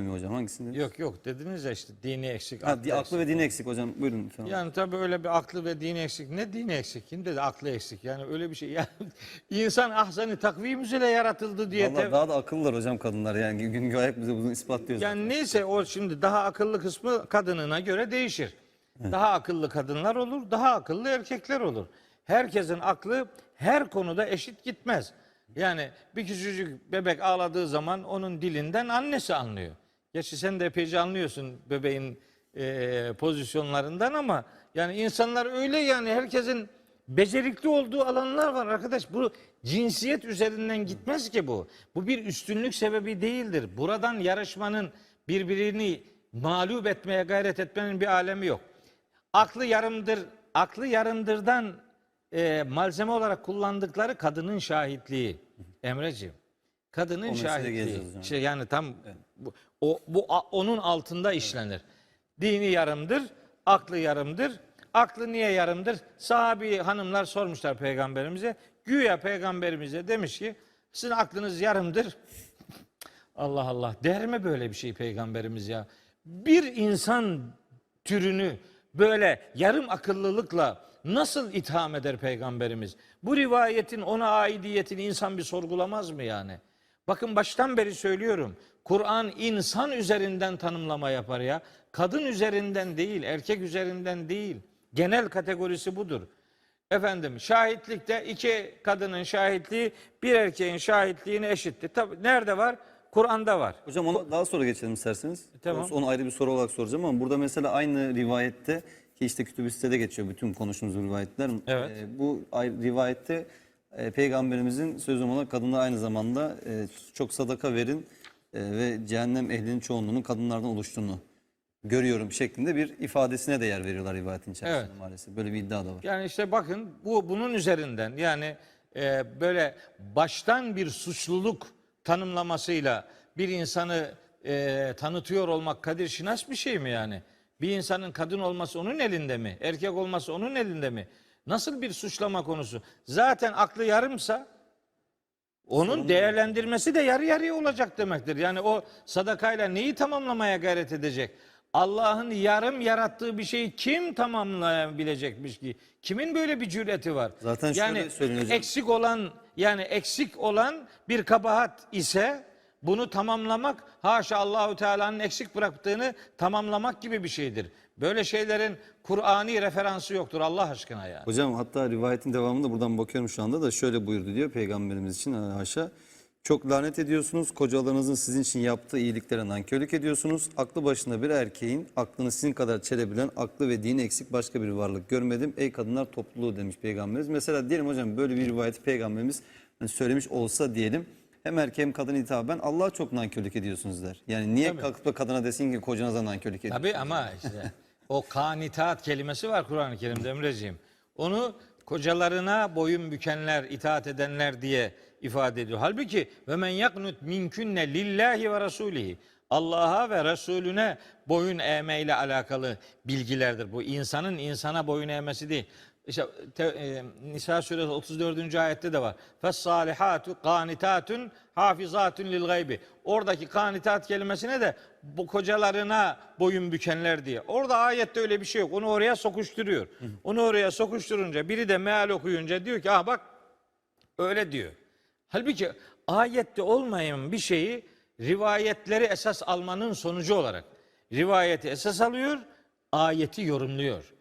mi hocam hangisinde? Yok yok dediniz ya işte dini eksik. Ha, di- aklı eksik. ve dini eksik hocam. Buyurun lütfen. Yani tabii öyle bir aklı ve dini eksik. Ne dini eksik? Kim dedi aklı eksik? Yani öyle bir şey. Yani insan ahsani takvim üzere yaratıldı diye. Vallahi daha da akıllılar hocam kadınlar yani gün ayak bize bunu ispatlıyor. zaten. Yani neyse o şimdi daha akıllı kısmı kadınına göre değişir. Daha akıllı kadınlar olur, daha akıllı erkekler olur. Herkesin aklı her konuda eşit gitmez. Yani bir küçücük bebek ağladığı zaman onun dilinden annesi anlıyor. Gerçi sen de epeyce anlıyorsun bebeğin e, pozisyonlarından ama yani insanlar öyle yani herkesin becerikli olduğu alanlar var arkadaş. Bu cinsiyet üzerinden gitmez ki bu. Bu bir üstünlük sebebi değildir. Buradan yarışmanın birbirini mağlup etmeye gayret etmenin bir alemi yok. Aklı yarımdır, aklı yarımdırdan e, malzeme olarak kullandıkları kadının şahitliği. Emreciğim. Kadının O şahitliği. İşte yani tam bu, o, bu a- onun altında işlenir. Dini yarımdır, aklı yarımdır. Aklı niye yarımdır? Sahabi hanımlar sormuşlar peygamberimize. Güya peygamberimize demiş ki sizin aklınız yarımdır. Allah Allah der mi böyle bir şey peygamberimiz ya? Bir insan türünü böyle yarım akıllılıkla nasıl itham eder peygamberimiz? Bu rivayetin ona aidiyetini insan bir sorgulamaz mı yani? Bakın baştan beri söylüyorum. Kur'an insan üzerinden tanımlama yapar ya. Kadın üzerinden değil, erkek üzerinden değil. Genel kategorisi budur. Efendim şahitlikte iki kadının şahitliği bir erkeğin şahitliğine eşitti. Tabi nerede var? Kur'an'da var. Hocam ona daha sonra geçelim isterseniz. Tamam. Onu ayrı bir soru olarak soracağım ama burada mesela aynı rivayette ki işte sitede geçiyor bütün konuştuğumuz rivayetler. Evet. Ee, bu rivayette e, peygamberimizin sözü olarak kadınlar aynı zamanda e, çok sadaka verin e, ve cehennem ehlinin çoğunluğunun kadınlardan oluştuğunu görüyorum şeklinde bir ifadesine de yer veriyorlar rivayetin içerisinde Evet. maalesef. Böyle bir iddia da var. Yani işte bakın bu bunun üzerinden yani e, böyle baştan bir suçluluk tanımlamasıyla bir insanı e, tanıtıyor olmak kadir şinas bir şey mi yani? Bir insanın kadın olması onun elinde mi? Erkek olması onun elinde mi? Nasıl bir suçlama konusu? Zaten aklı yarımsa onun değerlendirmesi de yarı yarıya olacak demektir. Yani o sadakayla neyi tamamlamaya gayret edecek? Allah'ın yarım yarattığı bir şeyi kim tamamlayabilecekmiş ki? Kimin böyle bir cüreti var? Zaten şöyle yani hocam. eksik olan yani eksik olan bir kabahat ise bunu tamamlamak haşa Allahu Teala'nın eksik bıraktığını tamamlamak gibi bir şeydir. Böyle şeylerin Kur'ani referansı yoktur Allah aşkına ya. Hocam hatta rivayetin devamında buradan bakıyorum şu anda da şöyle buyurdu diyor peygamberimiz için haşa. Çok lanet ediyorsunuz. Kocalarınızın sizin için yaptığı iyiliklere nankörlük ediyorsunuz. Aklı başında bir erkeğin aklını sizin kadar çelebilen aklı ve dini eksik başka bir varlık görmedim. Ey kadınlar topluluğu demiş peygamberimiz. Mesela diyelim hocam böyle bir rivayeti peygamberimiz hani söylemiş olsa diyelim. Hem erkeğe hem kadına hitaben Allah'a çok nankörlük ediyorsunuz der. Yani niye kalkıp da kadına desin ki kocanıza nankörlük ediyorsunuz? Tabii ama işte o kanitaat kelimesi var Kur'an-ı Kerim'de Emreciğim. Onu kocalarına boyun bükenler, itaat edenler diye ifade ediyor. Halbuki ve men yaknut minkünne lillahi ve rasulihi. Allah'a ve Resulüne boyun eğmeyle alakalı bilgilerdir. Bu insanın insana boyun eğmesi değil. İşte te, e, Nisa suresi 34. ayette de var. Fes-salihatu qanitatun hafizatun lil gaybi. Oradaki kanitat kelimesine de bu kocalarına boyun bükenler diye. Orada ayette öyle bir şey yok. Onu oraya sokuşturuyor. Onu oraya sokuşturunca biri de meal okuyunca diyor ki ah bak öyle diyor. Halbuki ayette olmayan bir şeyi rivayetleri esas almanın sonucu olarak rivayeti esas alıyor, ayeti yorumluyor.